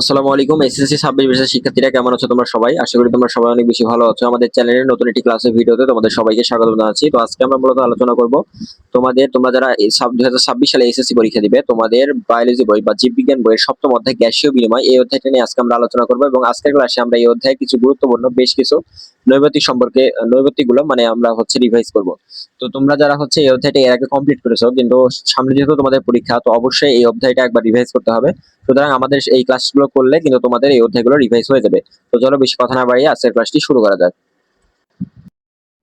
আসসালামু আলাইকুম, এসএসসি ছাব্বিশ বছরের শিক্ষার্থীরা কেমন আছো তোমরা সবাই? আশা করি তোমরা সবাই অনেক বেশি ভালো আছো। আমাদের চ্যানেলের নতুন একটি ক্লাসের ভিডিওতে তোমাদের সবাইকে স্বাগত জানাচ্ছি। তো আজকে আমরা মূলত আলোচনা করব তোমাদের, তোমরা যারা দুই হাজার ছাব্বিশ সালে এসএসসি পরীক্ষা দিবে, তোমাদের বায়োলজি বই বা জীববিজ্ঞান বইয়ের সপ্তম অধ্যায় গ্যাসীয় বিনিময় এই অধ্যায়টা নিয়ে আজকে আমরা আলোচনা করব এবং আজকের ক্লাসে আমরা এই অধ্যায়ে কিছু গুরুত্বপূর্ণ বেশ কিছু নৈবতিক সম্পর্কে নৈবতিকগুলো মানে আমরা হচ্ছে রিভাইজ করব। তো তোমরা যারা হচ্ছে এই অধ্যায়টা এর আগে কমপ্লিট করেছ, কিন্তু সামনে যেহেতু তোমাদের পরীক্ষা, তো অবশ্যই এই অধ্যায়টা একবার রিভাইজ করতে হবে। সুতরাং আমাদের এই ক্লাসগুলো করলে কিন্তু তোমাদের এই অধ্যায়গুলো রিভাইজ হয়ে যাবে। তো চলো বেশি কথা না বাড়িয়ে আজকের ক্লাসটি শুরু করা যাক।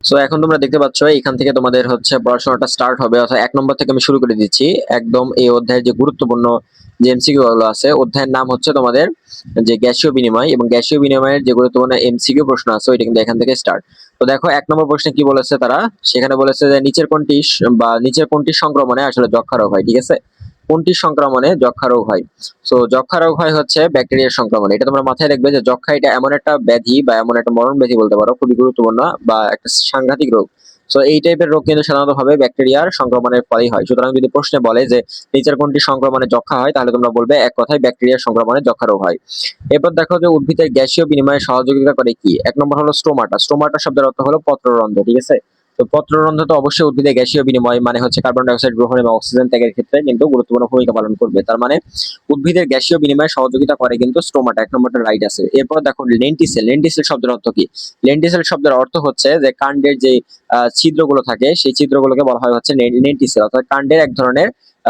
সো এখন তোমরা দেখতে পাচ্ছ, এখান থেকে তোমাদের হচ্ছে পড়াশোনাটা স্টার্ট হবে। অর্থাৎ এক নম্বর থেকে আমি শুরু করে দিচ্ছি। একদম এই অধ্যায়ের যে গুরুত্বপূর্ণ যে এমসিকিউ গুলো আছে, অধ্যায়ের নাম হচ্ছে তোমাদের যে গ্যাসীয় বিনিময় এবং গ্যাসীয় বিনিময়ের যে গুরুত্বপূর্ণ এমসিকিউ প্রশ্ন আছে, ওইটা কিন্তু এখান থেকে স্টার্ট তো দেখো, এক নম্বর প্রশ্নে কি বলেছে তারা? সেখানে বলেছে যে, নিচের কোনটি বা নিচের কোনটি সংক্রমণে আসলে যক্ষা রোগ হয়, ঠিক আছে? কোনটি সংক্রমণে যক্ষা রোগ হয়? সো যক্ষা রোগ হয় হচ্ছে ব্যাকটেরিয়ার সংক্রমণ। এটা তোমরা মাথায় রাখবে যে যক্ষা এটা এমন একটা ব্যাধি বা এমন একটা মরণ ব্যাধি বলতে পারো, খুবই গুরুত্বপূর্ণ বা একটা সাংঘাতিক রোগ। সো এই টাইপের রোগ কিন্তু সাধারণত ভাবে ব্যাকটেরিয়ার সংক্রমণের ফলেই হয়। সুতরাং যদি প্রশ্নে বলে যে নিচের কোনটি সংক্রমণে যক্ষা হয়, তাহলে তোমরা বলবে এক কথায় ব্যাকটেরিয়ার সংক্রমণে যক্ষা রোগ হয়। এরপর দেখো যে উদ্ভিদের গ্যাসীয় বিনিময়ে সহযোগিতা করে কি? এক নম্বর হলো স্টোমাটা। স্টোমাটা শব্দের অর্থ হলো পত্ররন্ধ্র, ঠিক আছে? তো পত্ররন্ধ্র তো অবশ্যই উদ্ভিদে গ্যাসীয় বিনিময় মানে হচ্ছে কার্বন ডাইঅক্সাইড গ্রহণ এবং অক্সিজেন ত্যাগের ক্ষেত্রে কিন্তু গুরুত্বপূর্ণ ভূমিকা পালন করবে। তার মানে উদ্ভিদের গ্যাসীয় বিনিময়ে সহযোগিতা করে কিন্তু স্টোমাটা এক নম্বরটা রাইট আছে। এরপর দেখো লেন্টিসেল লেন্টিসেল শব্দের অর্থ কি? লেন্টিসেল শব্দের অর্থ হচ্ছে যে কাণ্ডের যে ছিদ্রগুলো থাকে, সেই ছিদ্রগুলোকে বলা হয় হচ্ছে লেন্টিসেল, অর্থাৎ কাণ্ডের এক ধরনের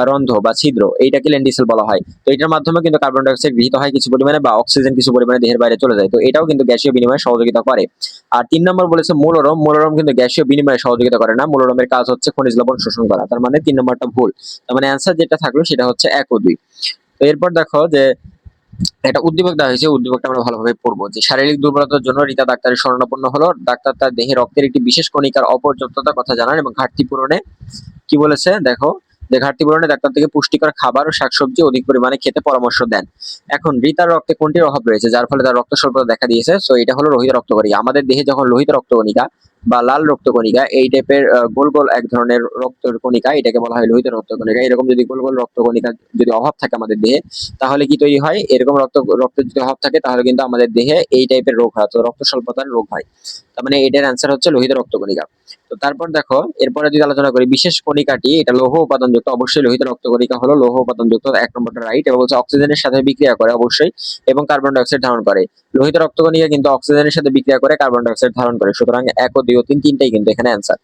রন্ধ্র বা ছিদ্র, এইটাকে লেন্টিসেল বলা হয়। তো এটার মাধ্যমে কিন্তু কার্বন ডাইঅক্সাইড গৃহীত হয় কিছু পরিমাণে বা অক্সিজেন কিছু পরিমাণে দেহের বাইরে চলে যায়। তো এটাও কিন্তু গ্যাসীয় বিনিময়ে সহযোগিতা করে। আর তিন নম্বর বলেছে মূলরম। মূলরম কিন্তু গ্যাসীয় বিনিময়ে সহযোগিতা করে না। মূলরমের কাজ হচ্ছে খনিজ লবণ শোষণ করা। তার মানে তিন নম্বরটা ভুল। তার মানে অ্যান্সার যেটা থাকল সেটা হচ্ছে এক ও দুই। তো এরপর দেখো যে একটা উদ্দীপক দেওয়া হয়েছে। উদ্দীপকটা আমরা ভালোভাবে পড়ব। যে শারীরিক দুর্বলতার জন্য রীতা ডাক্তারের শরণাপন্ন হলো। ডাক্তার তার দেহে রক্তের একটি বিশেষ কণিকার অপর্যাপ্ততার কথা জানান এবং ঘাটতি পূরণে কি বলেছে? দেখো যে ঘাটতি পূরণে ডাক্তার থেকে পুষ্টিকর খাবার ও শাকসবজি অধিক পরিমাণে খেতে পরামর্শ দেন। এখন রিতার রক্তে কোনটির অভাব রয়েছে? যার ফলে তার রক্ত স্বল্পতা দেখা দিয়েছে। সো এটা হলো লোহিত রক্তকণিকা। আমাদের দেহে যখন লোহিত রক্তকণিকা বা লাল রক্তকণিকা এই টাইপের গোল গোল এক ধরনের রক্তের কণিকা, এটাকে বলা হয় লোহিত রক্তকণিকা এরকম যদি গোল গোল রক্তকণিকা যদি অভাব থাকে আমাদের দেহে, তাহলে কি তৈরি হয়? এরকম রক্ত রক্তের যদি অভাব থাকে, তাহলে কিন্তু আমাদের দেহে এই টাইপের রোগ হয় তো রক্ত স্বল্পতার রোগ হয়। তার মানে এটার অ্যান্সার হচ্ছে লোহিত রক্তকণিকা তো তারপর দেখো, এরপরে যদি আলোচনা করি, বিশেষ কণিকাটি, এটা লৌহ উপাদানযুক্ত, অবশ্যই লোহিত রক্তকণিকা হলো লৌহ উপাদানযুক্ত, এক নম্বরটা রাইট এবং হচ্ছে অক্সিজেনের সাথে বিক্রিয়া করে অবশ্যই, এবং কার্বন ডাইঅক্সাইড ধারণ করে। লোহিত রক্তকণিকা কিন্তু অক্সিজেনের সাথে বিক্রিয়া করে কার্বন ডাইঅক্সাইড ধারণ করে। সুতরাং এক ও দুই ও তিন তিনটাই কিন্তু এখানে অ্যান্সার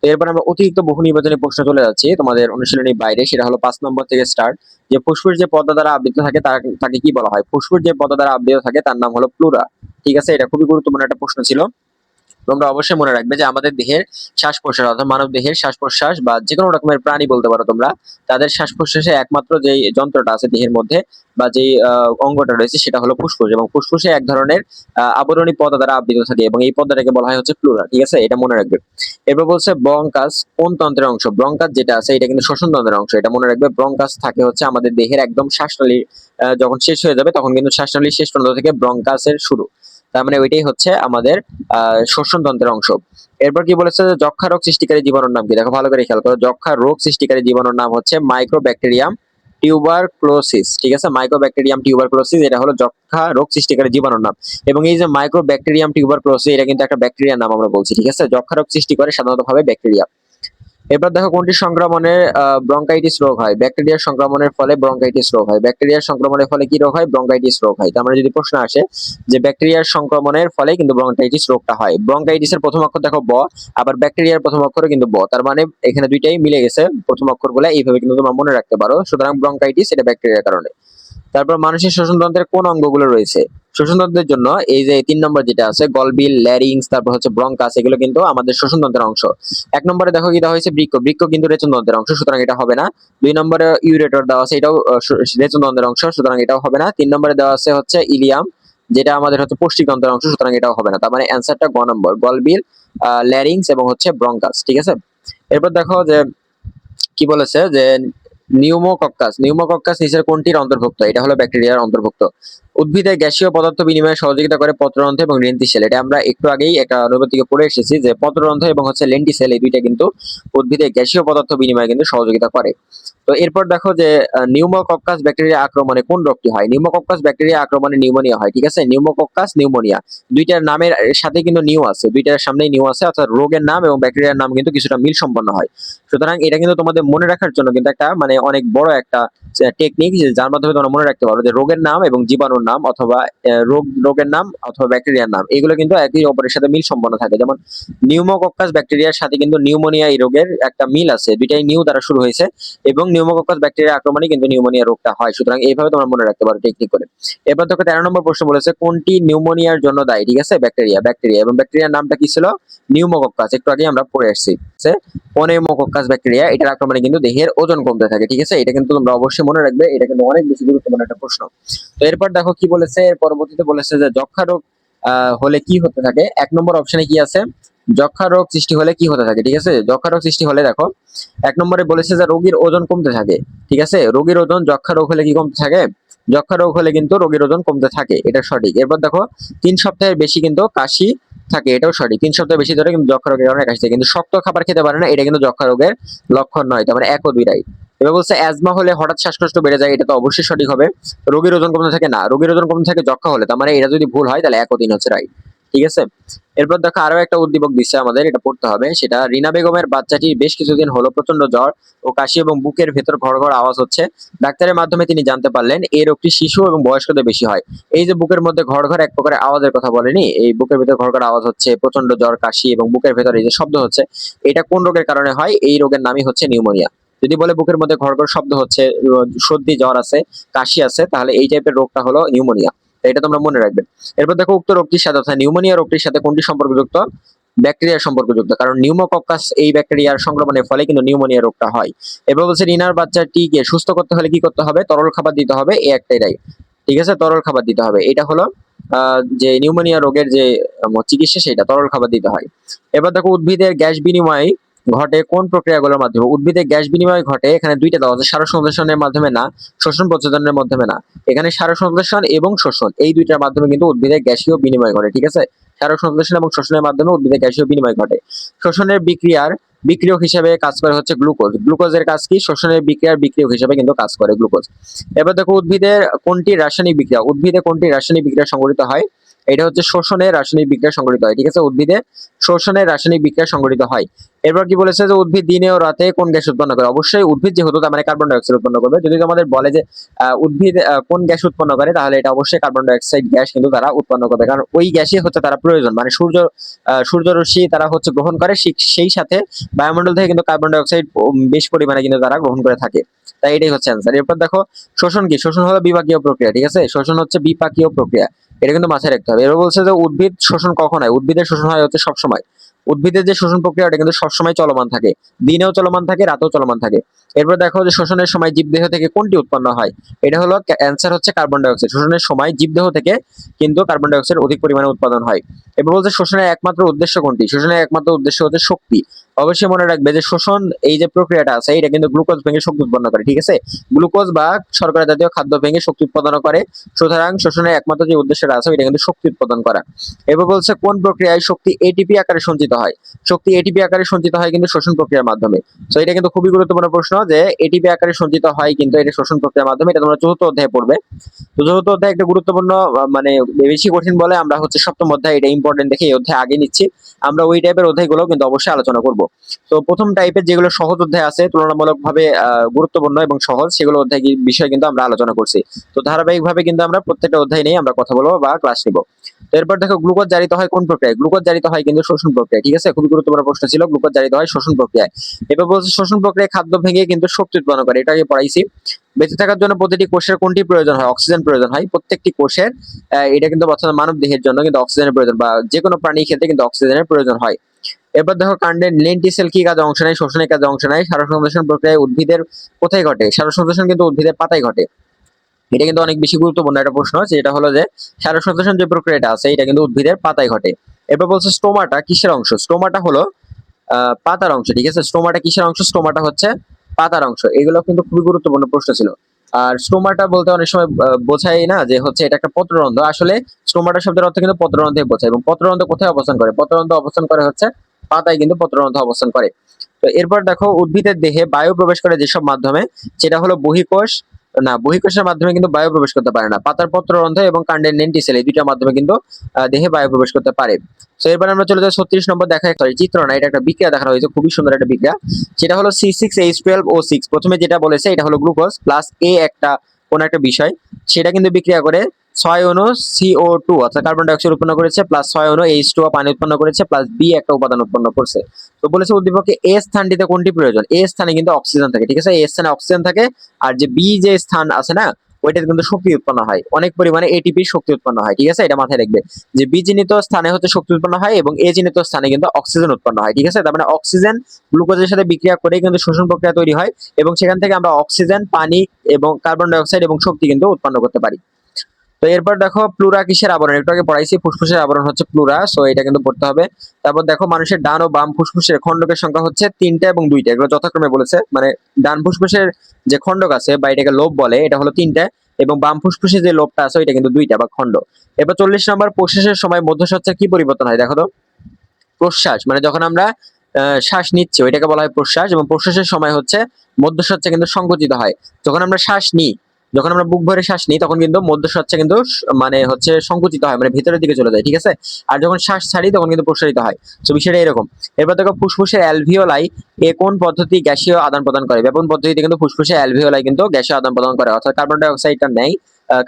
তো এরপর আমরা অতিরিক্ত বহু নির্বাচনী প্রশ্ন চলে যাচ্ছি। তোমাদের অনুশীলনী বাইরে, সেটা হলো পাঁচ নম্বর থেকে স্টার্ট যে ফুসফুস যে পদ্মা দ্বারা আবৃত থাকে তাকে কি বলা হয়? ফুসফুস যে পদ্মা দ্বারা আবৃত থাকে, তার নাম হলো প্লুরা। ঠিক আছে? এটা খুবই গুরুত্বপূর্ণ একটা প্রশ্ন ছিল। তোমরা অবশ্যই মনে রাখবে যে আমাদের দেহের শ্বাস প্রশ্বাস অর্থাৎ মানব দেহের শ্বাস প্রশ্বাস বা যে কোনো রকমের প্রাণী বলতে পারো তোমরা তাদের শ্বাস প্রশ্বাসে একমাত্র যে যন্ত্রটা আছে দেহের মধ্যে বা যে অঙ্গটা রয়েছে সেটা হলো ফুসফুস এবং ফুসফুসে এক ধরনের আবরণী পর্দা দ্বারা আবৃত থাকে এবং এই পর্দাটাকে বলা হয় হচ্ছে প্লুরা ঠিক আছে? এটা মনে রাখবে। এরপর বলছে ব্রঙ্কাস কোন তন্ত্রের অংশ? ব্রঙ্কাস যেটা আছে এটা কিন্তু শ্বসন তন্ত্রের অংশ এটা মনে রাখবে ব্রঙ্কাস থাকে হচ্ছে আমাদের দেহের একদম শ্বাসনালী আহ, যখন শেষ হয়ে যাবে তখন কিন্তু শ্বাসনালীর শেষ প্রান্ত থেকে ব্রঙ্কাসের শুরু। তার মানে ওইটাই হচ্ছে আমাদের শ্বসন তন্ত্রের অংশ। এরপর কি বলেছে যে যক্ষা রোগ সৃষ্টিকারী জীবাণুর নাম কি? দেখো, ভালো করে খেয়াল করো। যক্ষা রোগ সৃষ্টিকারী জীবাণুর নাম হচ্ছে মাইক্রোব্যাকটেরিয়াম টিউবারক্লোসিস ঠিক আছে? মাইক্রোব্যাকটেরিয়াম টিউবারক্লোসিস এটা হলো যক্ষা রোগ সৃষ্টিকারী জীবাণুর নাম। এবং এই যে মাইক্রোব্যাকটেরিয়াম টিউবারক্লোসিস এটা কিন্তু একটা ব্যাকটেরিয়ার নাম আমরা বলছি, ঠিক আছে? যক্ষা রোগ সৃষ্টি করে সাধারণত ভাবে ব্যাকটেরিয়া এরপর দেখো কোনটি সংক্রমণে ব্রঙ্কাইটিস রোগ হয়। ব্যাকটেরিয়ার সংক্রমণের ফলে ব্রঙ্কাইটিস রোগ হয়। ব্যাকটেরিয়ার সংক্রমণের ফলে কি রোগ হয়? ব্রঙ্কাইটিস রোগ হয়। তার মানে যদি প্রশ্ন আসে যে ব্যাকটেরিয়ার সংক্রমণের ফলে কিন্তু ব্রঙ্কাইটিস রোগটা হয়। ব্রঙ্কাইটিসের প্রথম অক্ষর দেখো ব, আবার ব্যাকটেরিয়ার প্রথম অক্ষরও কিন্তু ব। তার মানে এখানে দুইটাই মিলে গেছে। প্রথম অক্ষরগুলো এইভাবে কিন্তু তোমরা মনে রাখতে পারো। সুতরাং ব্রঙ্কাইটিস এটা ব্যাকটেরিয়ার কারণে। তারপর মানুষের শ্বসনতন্ত্রের কোন অঙ্গগুলো রয়েছে? শ্বসনতন্ত্রের জন্য এই যে তিন নম্বর যেটা আছে, গলবিল, ল্যারিংস, তারপর হচ্ছে ব্রঙ্কাস, এগুলো কিন্তু আমাদের শ্বসনতন্ত্রের অংশ। এক নম্বরে দেখো কি হয়েছে বৃক্ক বৃক্ক কিন্তু রেচনতন্ত্রের অংশ, সুতরাং এটা হবে না। দুই নম্বরে ইউরেটর দেওয়া আছে, এটাও রেচনতন্ত্রের অংশ, সুতরাং এটাও হবে না। তিন নম্বরে দেওয়া আছে হচ্ছে ইলিয়াম, যেটা আমাদের হচ্ছে পুষ্টিতন্ত্রের অংশ, সুতরাং এটাও হবে না। তার মানে অ্যান্সারটা গ নম্বর, গলবিল ল্যারিংস এবং হচ্ছে ব্রঙ্কাস, ঠিক আছে? এরপর দেখো যে, কি বলেছে যে নিউমোকক্কাস নিউমোকক্কাস নিচের কোনটির অন্তর্ভুক্ত? এটা হলো ব্যাকটেরিয়ার অন্তর্ভুক্ত। উদ্ভিদের গ্যাসীয় পদার্থ বিনিময়ে সহযোগিতা করে পত্ররন্ধ্র এবং লেন্টিসেল এটা আমরা একটু আগেই একটা অনুবাদ থেকে পড়ে এসেছি যে পত্ররন্ধ্র এবং হচ্ছে লেন্টিসেল এই দুইটা কিন্তু উদ্ভিদের গ্যাসীয় পদার্থ বিনিময়ে কিন্তু সহযোগিতা করে। তো এরপর দেখো যে নিউমোকক্কাস ব্যাকটেরিয়া আক্রমণে কোন রোগটি হয়? নিউমোকক্কাস ব্যাকটেরিয়া আক্রমণে নিউমোনিয়া হয়, ঠিক আছে? নিউমোকক্কাস নিউমোনিয়া দুইটার নামের সাথে কিন্তু নিউ আছে, দুইটার সামনে নিউ আছে, অর্থাৎ রোগের নাম এবং ব্যাকটেরিয়ার নাম কিন্তু কিছুটা মিল সম্পন্ন হয়। সুতরাং এটা কিন্তু তোমাদের মনে রাখার জন্য কিন্তু একটা মানে অনেক বড় একটা টেকনিক যার মাধ্যমে তোমরা মনে রাখতে পারো যে রোগের নাম এবং জীবাণুর নাম অথবা রোগ, রোগের নাম অথবা ব্যাকটেরিয়ার নাম, এগুলো কিন্তু একই অপরের সাথে মিল সম্পন্ন থাকে। যেমন নিউমোকক্কাস ব্যাকটেরিয়ার সাথে কিন্তু নিউমোনিয়া এই রোগের একটা মিল আছে, দুইটাই নিউ দ্বারা শুরু হয়েছে এবং নিউমোকক্কাস ব্যাকটেরিয়া আক্রমণে কিন্তু নিউমোনিয়া রোগটা হয়। সুতরাং এইভাবে তোমরা মনে রাখতে পারো টেকনিক করে। এবার দেখো তেরো নম্বর প্রশ্ন বলেছে, কোনটি নিউমোনিয়ার জন্য দায়ী? ঠিক আছে? ব্যাকটেরিয়া ব্যাকটেরিয়া এবং ব্যাকটেরিয়ার নামটা কি ছিল? নিউমোকক্কাস একটু আগে আমরা পড়ে আসছি। পনেমোকক্কাস ব্যাকটেরিয়া এটার আক্রমণে কিন্তু দেহের ওজন কমতে থাকে। ঠিক আছে? এটা কিন্তু তোমরা অবশ্যই মনে রাখবে, এটা কিন্তু অনেক বেশি গুরুত্বপূর্ণ একটা প্রশ্ন। তো এরপর দেখো কি বলেছে, এর পরবর্তীতে বলেছে যে যক্ষা রোগ হলে কি হতে থাকে? এক নম্বর অপশনে কি আছে? যক্ষা রোগ সৃষ্টি হলে কি হতে থাকে, ঠিক আছে? যক্ষা রোগ সৃষ্টি হলে দেখো, এক নম্বরে বলেছে যে রোগীর ওজন কমতে থাকে, ঠিক আছে? রোগীর ওজন যক্ষা রোগ হলে কি কমতে থাকে? যক্ষা রোগ হলে কিন্তু রোগীর ওজন কমতে থাকে, এটা সঠিক। এরপর দেখো, তিন সপ্তাহের বেশি কিন্তু কাশি থাকে, এটাও সঠিক। তিন সপ্তাহ বেশি ধরে কিন্তু যক্ষা রোগের কারণে কাশি থাকে, কিন্তু শক্ত খাবার খেতে পারে না, এটা কিন্তু যক্ষা রোগের লক্ষণ নয়, তার মানে এক ও দুইটাই এবার বলছে অ্যাজমা হলে হঠাৎ শ্বাসকষ্ট বেড়ে যায়, এটা তো অবশ্যই সঠিক হবে। রোগীর ওজন কমতে থাকে, না, রোগীর ওজন কমতে থাকে যক্ষা হলে, তার মানে এটা যদি ভুল হয়, তাহলে এক ও হচ্ছে রাইট ঠিক আছে? এরপর দেখো, আরও একটা উদ্দীপক দিচ্ছে আমাদের, এটা পড়তে হবে, সেটা রিনা বেগমের বাচ্চাটি বেশ কিছুদিন হলো প্রচণ্ড জ্বর ও কাশি এবং বুকের ভেতর ঘর ঘর আওয়াজ হচ্ছে। ডাক্তারের মাধ্যমে তিনি জানতে পারলেন এই রোগটি শিশু এবং বয়স্কদের বেশি হয়। এই যে বুকের মধ্যে ঘর ঘর এক প্রকারের আওয়াজের কথা বলেনি, এই বুকের ভেতর ঘর ঘর আওয়াজ হচ্ছে প্রচণ্ড জ্বর, কাশি এবং বুকের ভেতর এই যে শব্দ হচ্ছে, এটা কোন রোগের কারণে হয়? এই রোগের নামই হচ্ছে নিউমোনিয়া। যদি বলে বুকের মধ্যে ঘর শব্দ হচ্ছে, সর্দি, জ্বর আছে, কাশি আছে, তাহলে এই টাইপের রোগটা হলো নিউমোনিয়া এটা তোমরা মনে রাখবে। এরপর দেখো উক্ত রোগটির সাথে, অর্থাৎ নিউমোনিয়া রোগটির সাথে কোনটি সম্পর্কযুক্ত? ব্যাকটেরিয়ার সম্পর্কযুক্ত। কারণ নিউমোকক্কাস এই ব্যাকটেরিয়ার সংক্রমণের ফলে কিন্তু নিউমোনিয়া রোগটা হয়। এবার বলছে রিনার বাচ্চাটিকে সুস্থ করতে হলে কি করতে হবে? তরল খাবার দিতে হবে এই একটাই রাই ঠিক আছে? তরল খাবার দিতে হবে। এটা হলো যে নিউমোনিয়া রোগের যে চিকিৎসা, সেটা তরল খাবার দিতে হয়। এবার দেখো উদ্ভিদের গ্যাস বিনিময় ঘটে কোন প্রক্রিয়াগুলোর মাধ্যমে? উদ্ভিদের গ্যাস বিনিময় ঘটে এখানে দুইটা দেওয়া আছে, সার সংশ্লেষণের মাধ্যমে না শোষণ প্রচোদনের মাধ্যমে না। এখানে সার সংশ্লেষণ এবং শোষণ এই দুইটার মাধ্যমে কিন্তু উদ্ভিদের গ্যাসীয় বিনিময় ঘটে, ঠিক আছে? সার সংশ্লেষণ এবং শোষণের মাধ্যমে উদ্ভিদের গ্যাসীয় বিনিময় ঘটে। শোষণের বিক্রিয়ার বিক্রিয়ক হিসেবে কাজ করে হচ্ছে গ্লুকোজ। গ্লুকোজের কাজ কি? শোষণের বিক্রিয়ার বিক্রিয়ক হিসেবে কিন্তু কাজ করে গ্লুকোজ। এবার দেখো উদ্ভিদের কোনটি রাসায়নিক বিক্রিয়া? উদ্ভিদে কোনটি রাসায়নিক বিক্রিয়া সংঘটিত হয়? এটা হচ্ছে শোষণের রাসায়নিক বিক্রিয়া সংঘটিত হয়, ঠিক আছে? উদ্ভিদে শোষণের রাসায়নিক বিক্রিয়া সংঘটিত হয়। এরপর কি বলেছে যে উদ্ভিদ দিনে ও রাতে কোন গ্যাস উৎপন্ন করে? অবশ্যই উদ্ভিদ যেহেতু তার মানে কার্বন ডাইঅক্সাইড উৎপন্ন করবে। যদি তোমাদের বলে যে উদ্ভিদ কোন গ্যাস উৎপন্ন করে, তাহলে এটা অবশ্যই কার্বন ডাইঅক্সাইড গ্যাস কিন্তু তারা উৎপন্ন করবে। কারণ ওই গ্যাসই হচ্ছে তারা প্রয়োজন। মানে সূর্য সূর্যরশ্মি তারা হচ্ছে গ্রহণ করে সেই- সাথে বায়ুমণ্ডল থেকে কিন্তু কার্বন ডাইঅক্সাইড বেশ পরিমাণে কিন্তু তারা গ্রহণ করে থাকে। তাই এটাই হচ্ছে অ্যান্সার এরপর দেখো, শোষণ কি? শোষণ হলো বিপাকীয় প্রক্রিয়া, ঠিক আছে? শোষণ হচ্ছে বিপাকীয় প্রক্রিয়া। এটা কিন্তু মাথায় রাখতে হবে। এবার বলছে যে উদ্ভিদ শোষণ কখন হয়? উদ্ভিদের শোষণ হয় হচ্ছে সবসময়। উদ্ভিদের যে শোষণ প্রক্রিয়া কিন্তু সবসময় চলমান থাকে। দিনেও চলমান থাকে, রাতেও চলমান থাকে। এরপর দেখো যে শোষণের সময় জীবদেহ থেকে কোনটি উৎপন্ন হয়? এটা হলো অ্যান্সার হচ্ছে কার্বন ডাইঅক্সাইড শোষণের সময় জীবদেহ থেকে কিন্তু কার্বন ডাইঅক্সাইড অধিক পরিমাণে উৎপাদন হয়। এবার বলছে শোষণের একমাত্র উদ্দেশ্য কোনটি? শোষণের একমাত্র উদ্দেশ্য হচ্ছে শক্তি। অবশ্যই মনে রাখবে যে শোষণ, এই যে প্রক্রিয়াটা আছে, এটা কিন্তু গ্লুকোজ ভেঙে শক্তি উৎপন্ন করে, ঠিক আছে? গ্লুকোজ বা শর্করা জাতীয় খাদ্য ভেঙে শক্তি উৎপাদন করে। সুতরাং শোষণের একমাত্র যে উদ্দেশ্যটা আছে এটা কিন্তু শক্তি উৎপাদন করা। এবার বলছে কোন প্রক্রিয়ায় শক্তি এটিপি আকারে সঞ্চিত হয়। শক্তি এটিপি আকারে সঞ্চিত হয় কিন্তু শোষণ প্রক্রিয়ার মাধ্যমে। তো এটা কিন্তু খুবই গুরুত্বপূর্ণ প্রশ্ন যে এটিপি আকারে সঞ্চিত হয় কিন্তু এটা শোষণ প্রক্রিয়ার মাধ্যমে, এটা তোমরা চতুর্থ অধ্যায়ে পড়বে। তো চতুর্থ অধ্যায় একটা গুরুত্বপূর্ণ মানে বেশি কঠিন বলে আমরা হচ্ছে সপ্তম অধ্যায়, এটা ইম্পর্টেন্ট দেখে এই অধ্যায় আগে নিচ্ছি। আমরা ওই টাইপের অধ্যায়গুলো কিন্তু অবশ্যই আলোচনা করব। তো প্রথম টাইপের যেগুলো সহজ অধ্যায় আছে, তুলনামূলকভাবে গুরুত্বপূর্ণ এবং সহজ, সেগুলো অধ্যায় বিষয় কিন্তু আমরা আলোচনা করছি। তো ধারাবাহিকভাবে কিন্তু আমরা প্রত্যেকটা অধ্যায় নিয়ে আমরা কথা বলব বা ক্লাস নিব। এরপর দেখো গ্লুকোজ জারিত হয় কোন প্রক্রিয়ায়? গ্লুকোজ জারিত হয় কিন্তু শোষণ প্রক্রিয়া ঠিক আছে? খুবই গুরুত্বপূর্ণ প্রশ্ন ছিল গ্লুকোজ জারিত হয় শোষণ প্রক্রিয়ায়। এবার বলছে শোষণ প্রক্রিয়ায় খাদ্য ভেঙে কিন্তু শক্তি উৎপন্ন করে এটা আগে পড়াইছি। বেঁচে থাকার জন্য প্রতিটি কোষের কোনটি প্রয়োজন হয়? অক্সিজেন প্রয়োজন হয়। প্রত্যেকটি কোষের এটা কিন্তু বর্তমানে মানব দেহের জন্য কিন্তু অক্সিজেনের প্রয়োজন বা যে কোনো প্রাণীর ক্ষেত্রে কিন্তু অক্সিজেনের প্রয়োজন হয়। এবার দেখো, কাণ্ডের লেন্টিসেল কি কাজে অংশ নেয়? শোষণের কাজে অংশ নেয়। সার সংশ্লেষণ প্রক্রিয়ায় উদ্ভিদের কোথায় ঘটে? সার সংশ্লেষণ কিন্তু উদ্ভিদের পাতায় ঘটে। এটা কিন্তু অনেক বেশি গুরুত্বপূর্ণ একটা প্রশ্ন যেটা হলো যে সার সংশ্লেষণ যে প্রক্রিয়াটা আছে, এটা কিন্তু উদ্ভিদের পাতায় ঘটে। এবার বলছে স্টোমাটা কিসের অংশ? স্টোমাটা হলো পাতার অংশ, ঠিক আছে? স্টোমাটা কিসের অংশ? স্টোমাটা হচ্ছে পাতার অংশ। এগুলো কিন্তু খুবই গুরুত্বপূর্ণ প্রশ্ন ছিল। আর স্টোমাটা বলতে অনেক সময় বোঝায় না যে হচ্ছে এটা একটা পত্ররন্ধ্র। আসলে স্টোমাটা শব্দের অর্থ কিন্তু পত্ররন্ধ্রে বোঝায় এবং পত্ররন্ধ্র কোথায় অবস্থান করে? পত্ররন্ধ্র অবস্থান করে হচ্ছে পাতায় কিন্তু পত্ররন্ধ্র অবস্থান করে। তো এরপর দেখো উদ্ভিদের দেহে বায়ু প্রবেশ করে যেসব মাধ্যমে, সেটা হলো বহিকোষ না, বহিকোষের মাধ্যমে কিন্তু বায়ু প্রবেশ করতে পারে না। পাতার পত্র রন্ধ্র এবং কাণ্ডের নেন্টি সেল এই দুইটার মাধ্যমে কিন্তু দেহে বায়ু প্রবেশ করতে পারে। তো এবার আমরা চলে যাই ছত্রিশ নম্বর দেখা সরি চিত্র না, এটা একটা বিক্রিয়া দেখানো হয়েছে, খুবই সুন্দর একটা বিক্রিয়া। সেটা হলো C six H twelve O six প্রথমে যেটা বলেছে, এটা হলো গ্লুকোজ প্লাস এ একটা কোন একটা বিষয়। সেটা কিন্তু বিক্রিয়া করে ছয় অনু সিও টু অর্থাৎ কার্বন ডাইঅক্সাইড উৎপন্ন করেছে প্লাস ছয় অনু এইচ টু পানি উৎপন্ন করেছে প্লাস বি একটা উপাদান উৎপন্ন করছে। তো বলেছে উদ্দীপকে এ স্থানটিতে কোনটি প্রয়োজন? এ স্থানে কিন্তু অক্সিজেন থাকে, ঠিক আছে? এ স্থানে অক্সিজেন থাকে, আর যে বি যে স্থান আছে না ওইটাতে কিন্তু শক্তি উৎপন্ন হয়। অনেক পরিমাণে এটিপি শক্তি উৎপন্ন হয়, ঠিক আছে? এটা মাথায় রাখবে। যে বিজিনিত স্থানে হচ্ছে শক্তি উৎপন্ন হয় এবং এ স্থানে কিন্তু অক্সিজেন উৎপন্ন হয়, ঠিক আছে? তার মানে অক্সিজেন গ্লুকোজের সাথে বিক্রিয়া করে কিন্তু শোষণ প্রক্রিয়া তৈরি হয় এবং সেখান থেকে আমরা অক্সিজেন পানি এবং কার্বন ডাইঅক্সাইড এবং শক্তি কিন্তু উৎপন্ন করতে পারি। তো এরপর দেখো প্লুরা কিসের আবরণ? একটু আগে পড়াইছি, ফুসফুসের আবরণ হচ্ছে প্লুরা সো এটা কিন্তু পড়তে হবে। তারপর দেখো মানুষের ডান ও বাম ফুসফুসের খণ্ডকের সংখ্যা হচ্ছে তিনটা এবং দুইটা, এগুলো যথাক্রমে বলেছে। মানে ডান ফুসফুসের যে খণ্ডক আছে, বা এটাকে লোভ বলে, এটা হলো তিনটা, এবং বাম ফুসফুসের যে লোভটা আছে, ওইটা কিন্তু দুইটা বা খণ্ড। এবার চল্লিশ নম্বর, প্রশ্বাসের সময় মধ্যস্বচ্ছের কি পরিবর্তন হয়? দেখো তো। প্রশ্বাস মানে যখন আমরা শ্বাস নিচ্ছি, ওইটাকে বলা হয় প্রশ্বাস, এবং প্রশ্বাসের সময় হচ্ছে মধ্যস্বচ্ছা কিন্তু সংকুচিত হয়। যখন আমরা শ্বাস নিই যখন আমরা বুক ভরে শ্বাস নিই, তখন কিন্তু মধ্যস্বচ্ছা কিন্তু মানে হচ্ছে সংকুচিত হয় মানে ভেতরের দিকে চলে যায়, ঠিক আছে? আর যখন শ্বাস ছাড়ি, তখন কিন্তু প্রসারিত হয়। তো বিষয়টা এরকম। এরপর দেখো, ফুসফুসের অ্যালভিওলাই এ কোন পদ্ধতি গ্যাসীয় আদান প্রদান করে? ব্যাপন পদ্ধতিতে কিন্তু ফুসফুসে অ্যালভিওলাই কিন্তু গ্যাসীয় আদান প্রদান করে, অর্থাৎ কার্বন ডাইঅক্সাইডটা নেয়।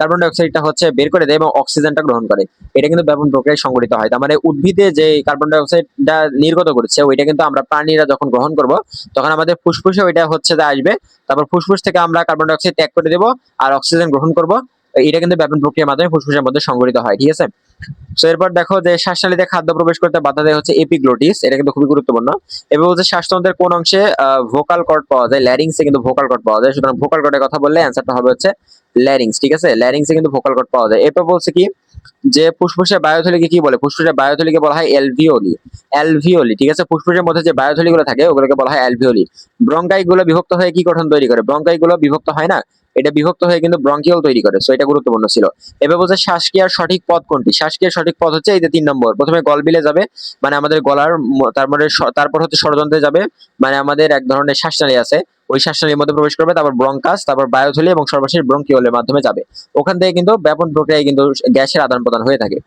কার্বন ডাই অক্সাইডটা হচ্ছে বের করে দেয় এবং অক্সিজেনটা গ্রহণ করে। এটা কিন্তু ব্যাপন প্রক্রিয়ায় সংগঠিত হয়। তার মানে উদ্ভিদে যে কার্বন ডাই অক্সাইডটা নির্গত করছে, ওইটা কিন্তু আমরা প্রাণীরা যখন গ্রহণ করব, তখন আমাদের ফুসফুসে ওইটা হচ্ছে যে আসবে। তারপর ফুসফুস থেকে আমরা কার্বন ডাই অক্সাইড ত্যাগ করে দেবো আর অক্সিজেন গ্রহণ করব। এটা কিন্তু ব্যাপন প্রক্রিয়ার মাধ্যমে ফুসফুসের মধ্যে সংগঠিত হয়, ঠিক আছে? তো এরপর দেখো যে শ্বাসনালীতে খাদ্য প্রবেশ করতে বাধা দেয় হচ্ছে এপিগ্লোটিস, এটা কিন্তু খুবই গুরুত্বপূর্ণ। এবং হচ্ছে শ্বাসতন্ত্রের কোন অংশে ভোকাল কর্ড পাওয়া যায় ল্যারিংসে কিন্তু ভোকাল কর্ড পাওয়া যায়। সুতরাং ভোকাল কর্ডের কথা বললে অ্যান্সারটা হবে হচ্ছে ল্যারিংস ঠিক আছে? ল্যারিংসে কিন্তু ভোকাল কর্ড পাওয়া যায়। এরপর বলছে কি? যে ফুসফুসের বায়োথলিকে কি বলে? ফুসফুসের বায়োথলিকে বলা হয় এলভিওলি অ্যালভিওলি ঠিক আছে? ফুসফুসের মধ্যে যে বায়োথলি গুলো থাকে, ওগুলোকে বলা হয় অ্যালভিওলি ব্রঙ্কাই গুলো বিভক্ত হয়ে কি গঠন তৈরি করে? ব্রঙ্কাই গুলো বিভক্ত হয় না? এটা বিভক্ত হয়ে কিন্তু ব্রঙ্কিয়াল তৈরি করে সো এটা গুরুত্বপূর্ণ ছিল। এবার বলছে শ্বাসক্রিয়ার সঠিক পথ কোনটি? শ্বাসক্রিয়ার সঠিক পথ হচ্ছে এই যে তিন নম্বর। প্রথমে গলবিলে যাবে মানে আমাদের গলার তারপরে তারপর হচ্ছে ষড়যন্ত্রে যাবে মানে আমাদের এক ধরনের শ্বাসনালী আছে, ওই শ্বাসনালীর মধ্যে প্রবেশ করবে, তারপর ব্রঙ্কাস তারপর বায়োথলি এবং সর্বশেষ ব্রঙ্কিওলের মাধ্যমে যাবে। ওখান থেকে কিন্তু ব্যাপন প্রক্রিয়ায় কিন্তু গ্যাসের আদান প্রদান হয়ে থাকে।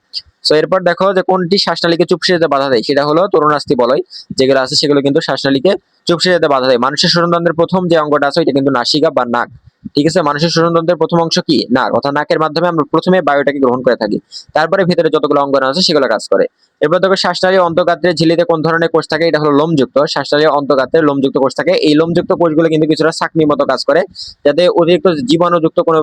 সো এরপর দেখো যে কোনটি শ্বাসনালীকে চুপসে যেতে বাধা দেয়, সেটা হলো তরুণাস্থি বলয়, যেগুলো আছে সেগুলো কিন্তু শ্বাসনালীকে চুপসে যেতে বাধা দেয়। মানুষের শোষণতন্ত্রের প্রথম যে অঙ্গটা আছে ওইটা কিন্তু নাসিকা বা নাক। ঠিক আছে? মানুষের শোষণতন্ত্রের প্রথম অংশ কি? নাক। অর্থাৎ নাকের মাধ্যমে আমরা প্রথমে বায়ুটাকে গ্রহণ করে থাকি। তারপরে ভিতরে যতগুলো অঙ্গ আছে সেগুলো কাজ করে। এরপর দেখো শ্বাসনালী অন্তগাত্রের ঝিলিতে কোন ধরনের কোষ থাকে এটা হলো লোমযুক্ত। শ্বাসনালী অন্তগাত্রের লোমযুক্ত কোষ থাকে। এই লোমযুক্ত কোষগুলো কিন্তু কিছুটা চাকনির মতো কাজ করে যাতে অতিরিক্ত জীবাণুযুক্ত কোনো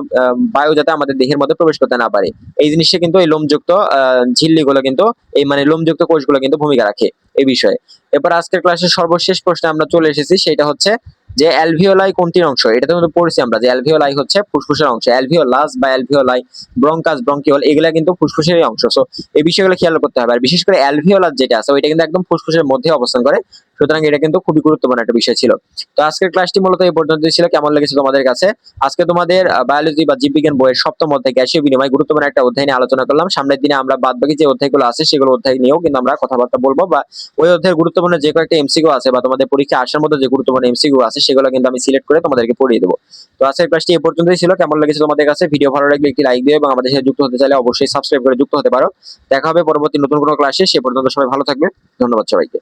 বায়ু যাতে আমাদের দেহের মধ্যে প্রবেশ করতে না পারে। এই জিনিসটা কিন্তু এই লোমযুক্ত আহ, ঝিল্লিগুলো কিন্তু এই মানে লোমযুক্ত কোষগুলো কিন্তু ভূমিকা রাখে এই বিষয়ে। এরপর আজকের ক্লাসের সর্বশেষ প্রশ্নে আমরা চলে এসেছি, সেটা হচ্ছে যে অ্যালভিওলাই কোনটির অংশ? এটা তো পড়ছি আমরা যে অ্যালভিওলাই হচ্ছে ফুসফুসের অংশ। অ্যালভিওলাস বা অ্যালভিওলাই ব্রঙ্কাস ব্রঙ্কিওল এগুলা কিন্তু ফুসফুসের অংশ। সো এই বিষয়গুলো খেয়াল করতে হবে। আর বিশেষ করে অ্যালভিওলাস যেটা আছে, ওইটা কিন্তু একদম ফুসফুসের মধ্যে অবস্থান করে। সুতরাং এটা কিন্তু খুবই গুরুত্বপূর্ণ একটা বিষয় ছিল। তো আজকের ক্লাসটি মূলত এই পর্যন্ত ছিল। কেমন লেগেছে তোমাদের কাছে? আজকে তোমাদের বায়োলজি বা জীববিজ্ঞান বইয়ের সপ্তম অধ্যায় গ্যাসীয় বিনিময় গুরুত্বপূর্ণ একটা অধ্যায় নিয়ে আলোচনা করলাম। সামনের দিনে আমরা বাদ বাকি যে অধ্যায়গুলো আছে, সেগুলো অধ্যায় নিয়েও কিন্তু আমরা কথাবার্তা বলব বা ওই অধ্যায়ের গুরুত্বপূর্ণ যে কয়েকটা এমসিকিউ আছে বা তোমাদের পরীক্ষা আসার মতো যে গুরুত্বপূর্ণ এমসিকিউ আছে, সেগুলো কিন্তু আমি সিলেক্ট করে তোমাদেরকে পড়িয়ে দেবো। তো আজকের ক্লাসটি এই পর্যন্তই ছিল। কেমন লেগেছে তোমাদের কাছে? ভিডিও ভালো লাগলে একটি লাইক দিও এবং আমাদের সাথে যুক্ত হতে চাইলে অবশ্যই সাবস্ক্রাইব করে যুক্ত হতে পারো। দেখা হবে পরবর্তী নতুন কোনো ক্লাসে সে পর্যন্ত সবাই ভালো থাকবে। ধন্যবাদ সবাইকে।